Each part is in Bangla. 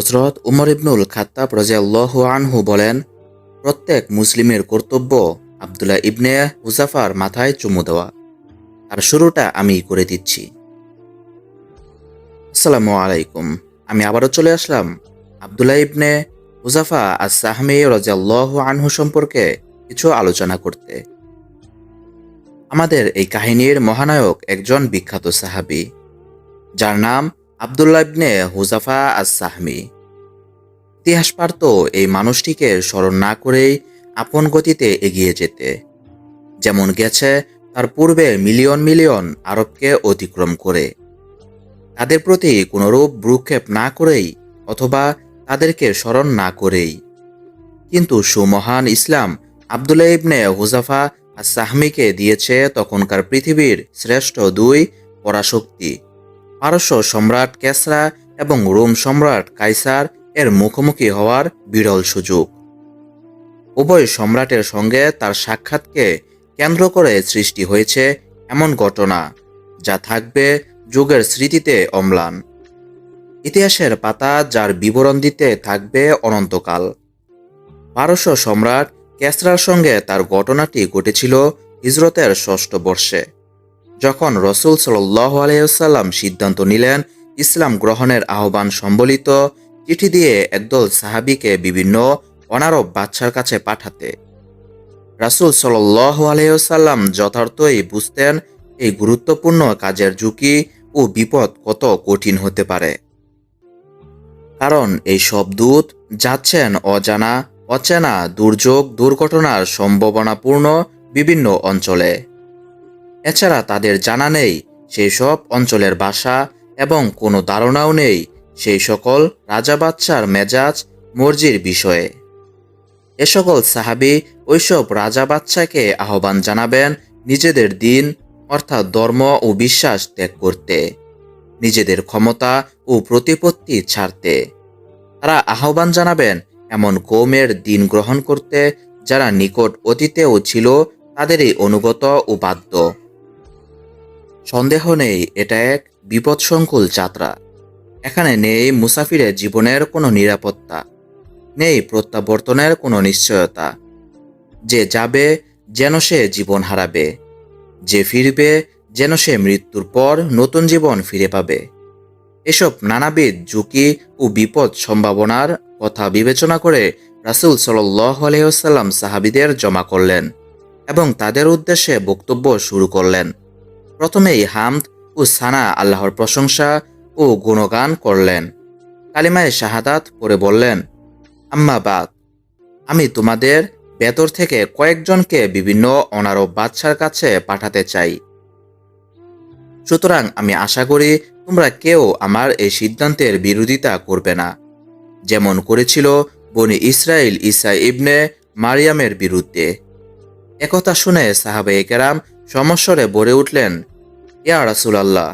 হজরত উমর ইবনুল খাত্তাব রাজিয়াল্লাহ আনহু বলেন, প্রত্যেক মুসলিমের কর্তব্য আবদুল্লাহ ইবনে হুজাফার মাথায় চুমু দেওয়া। আর শুরুটা আমি করে দিচ্ছি। আসসালামু আলাইকুম। আমি আবারও চলে আসলাম আবদুল্লাহ ইবনে হুজাফা আর সাহমি রাজিয়াল্লাহ আনহু সম্পর্কে কিছু আলোচনা করতে। আমাদের এই কাহিনীর মহানায়ক একজন বিখ্যাত সাহাবী, যার নাম আবদুল্লাহ ইবনে হুজাফা আস সাহমি ইতিহাস পারত এই মানুষটিকে স্মরণ না করেই আপন গতিতে এগিয়ে যেতে। যেমন গেছে, তার পূর্বে মিলিয়ন মিলিয়ন আরবকে অতিক্রম করে। তাদের প্রতি কোনরূপ ভ্রুক্ষেপ না করেই অথবা তাদেরকে স্মরণ না করেই। কিন্তু সুমহান ইসলাম আবদুল্লাহ ইবনে হুজাফা আর সাহমিকে দিয়েছে তখনকার পৃথিবীর শ্রেষ্ঠ দুই পরাশক্তি। পারস্য সম্রাট কেসরা এবং রোম সম্রাট কাইসার এর মুখোমুখি হওয়ার বিরল সুযোগ। উভয় সম্রাটের সঙ্গে তার সাক্ষাৎকে কেন্দ্র করে সৃষ্টি হয়েছে এমন ঘটনা, যা থাকবে যুগের স্মৃতিতে অম্লান। ইতিহাসের পাতা যার বিবরণ দিতে থাকবে অনন্তকাল। পারস্য সম্রাট কেসরার সঙ্গে তার ঘটনাটি ঘটেছিল হিজরতের ষষ্ঠ বর্ষে। যখন রসুল সাল্লাহ আলাইসাল্লাম সিদ্ধান্ত নিলেন ইসলাম গ্রহণের আহ্বান সম্বলিত, চিঠি দিয়ে একদল সাহাবিকে বিভিন্ন অনারব বাচ্চার কাছে পাঠাতে। রাসুল সাল্লাহ আলাইসাল্লাম যথার্থই বুঝতেন এই গুরুত্বপূর্ণ কাজের ঝুঁকি ও বিপদ কত কঠিন হতে পারে। কারণ এই সব দূত যাচ্ছেন অজানা, অচেনা দুর্যোগ, দুর্ঘটনার সম্ভাবনাপূর্ণ বিভিন্ন অঞ্চলে। এছাড়া তাদের জানা নেই সেই সব অঞ্চলের ভাষা এবং কোনো ধারণাও নেই সেই সকল রাজা বাচ্চার মেজাজ, মর্জির বিষয়ে। এ সকল সাহাবি ওইসব রাজা বাচ্চাকে আহ্বান জানাবেন নিজেদের দিন, অর্থাৎ ধর্ম ও বিশ্বাস ত্যাগ করতে, নিজেদের ক্ষমতা ও প্রতিপত্তি ছাড়তে। তারা আহ্বান জানাবেন এমন কৌমের দিন গ্রহণ করতে যারা নিকট অতীতেও ছিল তাদেরই অনুগত ও বাধ্য। সন্দেহ নেই, এটা এক বিপদসংকুল যাত্রা। এখানে নেই মুসাফিরের জীবনের কোনো নিরাপত্তা, নেই প্রত্যাবর্তনের কোনো নিশ্চয়তা। যে যাবে, যেন সে জীবন হারাবে। যে ফিরবে, যেন সে মৃত্যুর পর নতুন জীবন ফিরে পাবে। এসব নানাবিধ ঝুঁকি ও বিপদ সম্ভাবনার কথা বিবেচনা করে রাসুল সাল্লাহ আলহিহাল্লাম সাহাবিদের জমা করলেন এবং তাদের উদ্দেশ্যে বক্তব্য শুরু করলেন। প্রথমেই হামদ ও সানা আল্লাহর প্রশংসা ও গুণগান করলেন। কালিমায় শাহাদাত করে বললেন, আম্মা বাদ, আমি তোমাদের ভেতর থেকে কয়েকজনকে বিভিন্ন অনারব বাচ্চার কাছে পাঠাতে চাই। সুতরাং আমি আশা করি তোমরা কেউ আমার এই সিদ্ধান্তের বিরোধিতা করবে না। যেমন করেছিল বনি ইসরায়েল ইসা ইবনে মারিয়ামের বিরুদ্ধে। একথা শুনে সাহাবে কেরাম সমস্বরে বলে উঠলেন, ইয়া রাসুলাল্লাহ,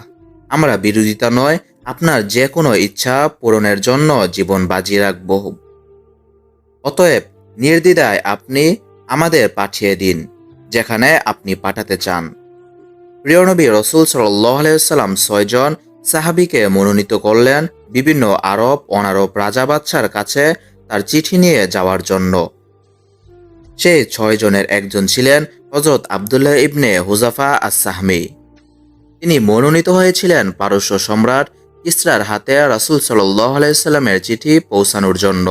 আমরা বিরোধিতা নয়, আপনার যে কোনো ইচ্ছা পূরণের জন্য জীবন বাজিয়ে রাখব। অতএব নির্দ্বিধায় আপনি আমাদের পাঠিয়ে দিন, যেখানে আপনি পাঠাতে চান। প্রিয়নবী রসুল সাল্লাম ছয়জন সাহাবিকে মনোনীত করলেন বিভিন্ন আরব, অনারব রাজা বাচ্চার কাছে তার চিঠি নিয়ে যাওয়ার জন্য। সেই ছয় জনের একজন ছিলেন হজরত আবদুল্লাহ ইবনে হুজাফা আস সাহমি তিনি মনোনীত হয়েছিলেন পারস্য সম্রাট ইসরার হাতে রাসুল সাল্লাহ চিঠি পৌঁছানোর জন্য।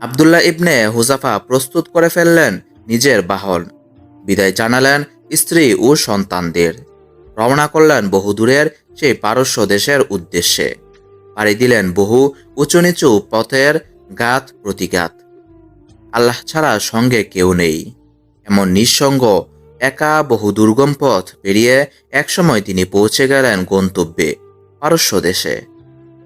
আবদুল্লাহ ইবনে হুজাফা প্রস্তুত করে ফেললেন নিজের বাহন, বিদায় জানালেন স্ত্রী ও সন্তানদের। রওনা করলেন বহুদূরের সেই পারস্য দেশের উদ্দেশ্যে। পাড়ি দিলেন বহু উঁচু নিচু পথের গাত প্রতিগাত আল্লাহ ছাড়া সঙ্গে কেউ নেই। এমন নিঃসঙ্গ, একা বহু দুর্গম পথ পেরিয়ে একসময় তিনি পৌঁছে গেলেন গন্তব্যে, পারস্য দেশে।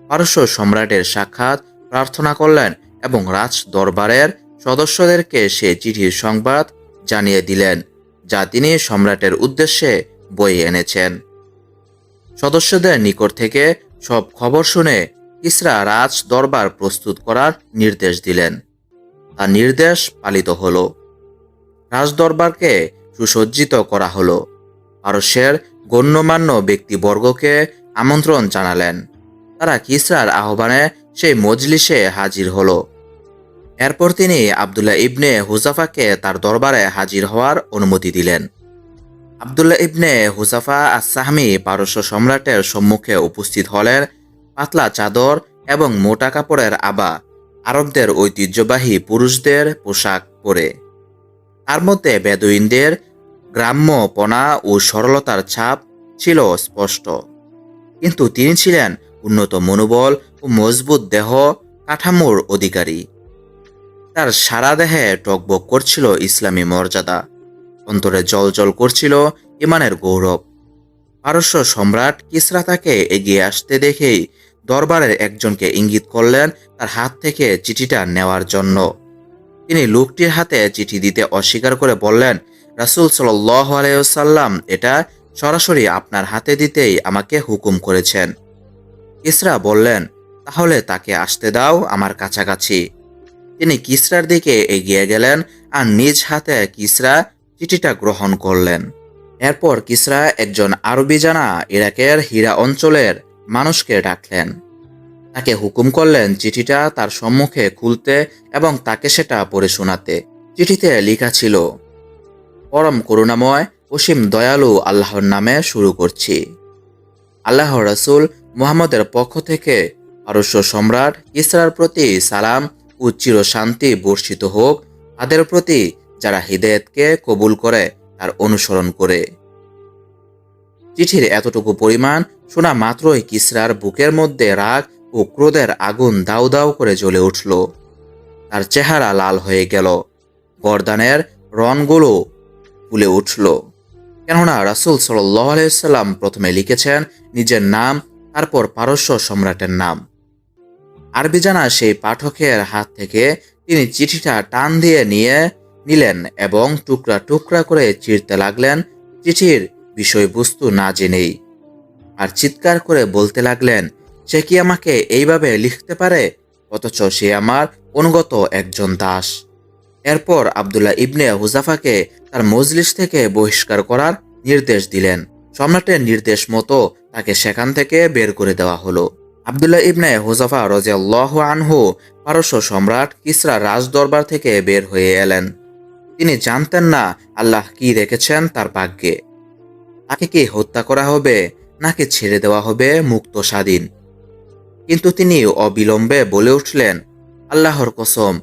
পারস্য সম্রাটের সাক্ষাৎ প্রার্থনা করলেন এবং রাজ দরবারের সদস্যদেরকে সে চিঠির সংবাদ জানিয়ে দিলেন, যা তিনি সম্রাটের উদ্দেশ্যে বয়ে এনেছেন। সদস্যদের নিকট থেকে সব খবর শুনে ইসরা রাজ দরবার প্রস্তুত করার নির্দেশ দিলেন। তার নির্দেশ পালিত হল। রাজদরবারকে সুসজ্জিত করা হলো। পারস্যের গণ্যমান্য ব্যক্তিবর্গকে আমন্ত্রণ জানালেন। তারা কিসরার আহ্বানে সেই মজলিসে হাজির হলো। এরপর তিনি আবদুল্লাহ ইবনে হুজাফাকে তার দরবারে হাজির হওয়ার অনুমতি দিলেন। আবদুল্লাহ ইবনে হুজাফা আসাহমি পারস্য সম্রাটের সম্মুখে উপস্থিত হলেন। পাতলা চাদর এবং মোটা কাপড়ের আবা, আরবদের ঐতিহ্যবাহী পুরুষদের পোশাক পরে। তার মধ্যে বেদুইনদের গ্রাম্যপনা ও সরলতার ছাপ ছিল স্পষ্ট। কিন্তু তিনি ছিলেন উন্নত মনোবল ও মজবুত দেহ কাঠামোর অধিকারী। তার সারা দেহে টকবক করছিল ইসলামী মর্যাদা। অন্তরে জল জল করছিল ইমানের গৌরব। পারস্য সম্রাট কিসরা তাকে এগিয়ে আসতে দেখেই দরবারের একজনকে ইঙ্গিত করলেন তার হাত থেকে চিঠিটা নেওয়ার জন্য। তিনি লোকটির হাতে চিঠি দিতে অস্বীকার করে বললেন, রাসুল সাল্লাম এটা সরাসরি আপনার হাতে দিতেই আমাকে হুকুম করেছেন। কিসরা বললেন, তাহলে তাকে আসতে দাও আমার কাছাকাছি। তিনি কিসরার দিকে এগিয়ে গেলেন আর নিজ হাতে কিসরা চিঠিটা গ্রহণ করলেন। এরপর কিসরা একজন আরবি জানা ইরাকের হীরা অঞ্চলের মানুষকে ডাকলেন। তাকে হুকুম করলেন চিঠিটা তার সম্মুখে খুলতে এবং তাকে সেটা পড়ে শোনাতে। চিঠিতে লেখা ছিল, পরম করুণাময়, অসীম দয়ালু আল্লাহর নামে শুরু করছি। আল্লাহ রাসূল মুহাম্মদের পক্ষ থেকে পারস্য সম্রাট ইসরার প্রতি সালাম ও চির শান্তি বর্ষিত হোক। তাদের প্রতি যারা হৃদয়তকে কবুল করে, তার অনুসরণ করে। চিঠির এতটুকু পরিমাণ শোনা মাত্রই কিসরার বুকের মধ্যে রাগ ও ক্রোধের আগুন দাউ দাউ করে জ্বলে উঠল। তার চেহারা লাল হয়ে গেল। গরদানের রনগুলো ফুলে উঠল। কেননা রাসুল সাল্লাম প্রথমে লিখেছেন নিজের নাম, তারপর পারস্য সম্রাটের নাম। আরবি জানা সেই পাঠকের হাত থেকে তিনি চিঠিটা টান দিয়ে নিয়ে নিলেন এবং টুকরা টুকরা করে চিরতে লাগলেন, চিঠির বিষয়বস্তু না জেনেই। আর চিৎকার করে বলতে লাগলেন সে কি আমাকে এইভাবে লিখতে পারে? অথচ সে আমার অনুগত একজন দাস। এরপর আবদুল্লাহ ইবনে হুজাফাকে তার মজলিস থেকে বহিষ্কার করার নির্দেশ দিলেন। সম্রাটের নির্দেশ মতো তাকে সেখান থেকে বের করে দেওয়া হলো। আবদুল্লাহ ইবনে হুজাফা রজিয়াল্লাহ আনহু পারস্য সম্রাট কিসরা রাজ দরবার থেকে বের হয়ে এলেন। তিনি জানতেন না আল্লাহ কি রেখেছেন তার ভাগ্যে। তাকে কি হত্যা করা হবে, নাকি ছেড়ে দেওয়া হবে মুক্ত স্বাধীন? কিন্তু তিনি অবিলম্বে বলে উঠলেন, আল্লাহর কসম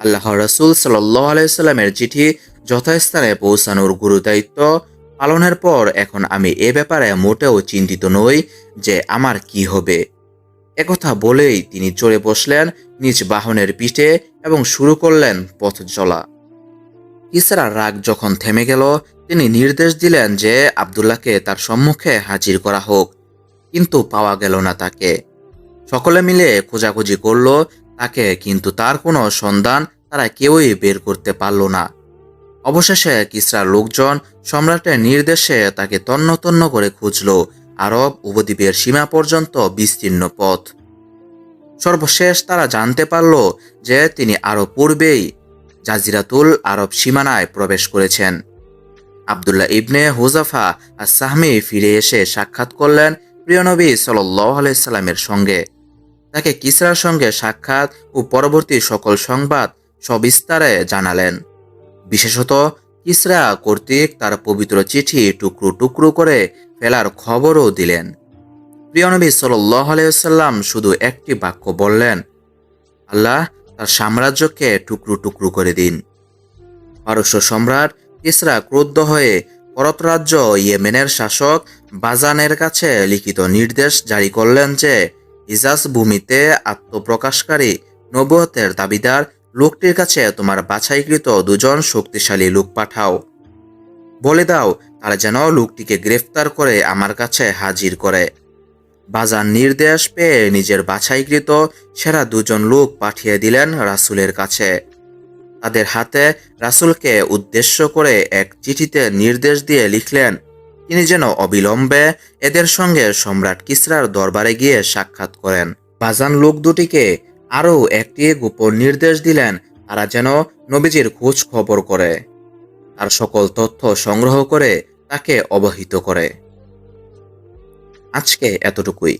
আল্লাহ রসুল সাল্লাহ আলাইস্লামের চিঠি যথাস্থানে পৌঁছানোর গুরুদায়িত্ব পালনের পর এখন আমি এ ব্যাপারে মোটেও চিন্তিত নই যে আমার কি হবে। একথা বলেই তিনি চড়ে বসলেন নিজ বাহনের পিঠে এবং শুরু করলেন পথ চলা। ইসরার রাগ যখন থেমে গেল, তিনি নির্দেশ দিলেন যে আবদুল্লাহকে তার সম্মুখে হাজির করা হোক, কিন্তু পাওয়া গেল না তাকে। সকলে মিলে খোঁজাখুঁজি করল, তাকে কিন্তু তার কোনো সন্ধান তারা কেউই বের করতে পারল না। অবশেষে কিসরার লোকজন সম্রাটের নির্দেশে তাকে তন্ন তন্ন করে খুঁজল, আরব উপদ্বীপের সীমা পর্যন্ত বিস্তীর্ণ পথ। সর্বশেষ তারা জানতে পারল যে তিনি আরও পূর্বেই জাজিরাতুল আরব সীমানায় প্রবেশ করেছেন। আবদুল্লাহ ইবনে হুজাফা আর সাহমি ফিরে এসে সাক্ষাৎ করলেন প্রিয়নবী সাল্লাহ আলাইসাল্লামের সঙ্গে। তাকে কিসরার সঙ্গে সাক্ষাৎ ও পরবর্তী সকল সংবাদ সবিস্তারে জানালেন। বিশেষত কিসরা কর্তৃক তার পবিত্র চিঠি টুকরো টুকরো করে ফেলার খবরও দিলেন। প্রিয়নবী সাল্লাহ আলাইসাল্লাম শুধু একটি বাক্য বললেন, আল্লাহ তার সাম্রাজ্যকে টুকরো টুকরো করে দিন। পারস্য সম্রাট কিসরা ক্রুদ্ধ হয়ে করত রাজ্য ইয়েমেনের শাসক বাজানের কাছে লিখিত নির্দেশ জারি করলেন যে ইজাজ ভূমিতে আত্মপ্রকাশকারী নবতের দাবিদার লোকটির কাছে তোমার বাছাইকৃত দুজন শক্তিশালী লোক পাঠাও। বলে দাও, তারা যেন লোকটিকে গ্রেফতার করে আমার কাছে হাজির করে। বাজার নির্দেশ পেয়ে নিজের বাছাইকৃত সেরা দুজন লোক পাঠিয়ে দিলেন রাসুলের কাছে। তাদের হাতে রাসুলকে উদ্দেশ্য করে এক চিঠিতে নির্দেশ দিয়ে লিখলেন তিনি যেন অবিলম্বে এদের সঙ্গে সম্রাট কিসরার দরবারে গিয়ে সাক্ষাৎ করেন। বাজান লোক দুটিকে আরও একটি গোপন নির্দেশ দিলেন, তারা যেন নবীজির খোঁজ খবর করে। তার সকল তথ্য সংগ্রহ করে তাকে অবহিত করে। আজকে এতটুকুই।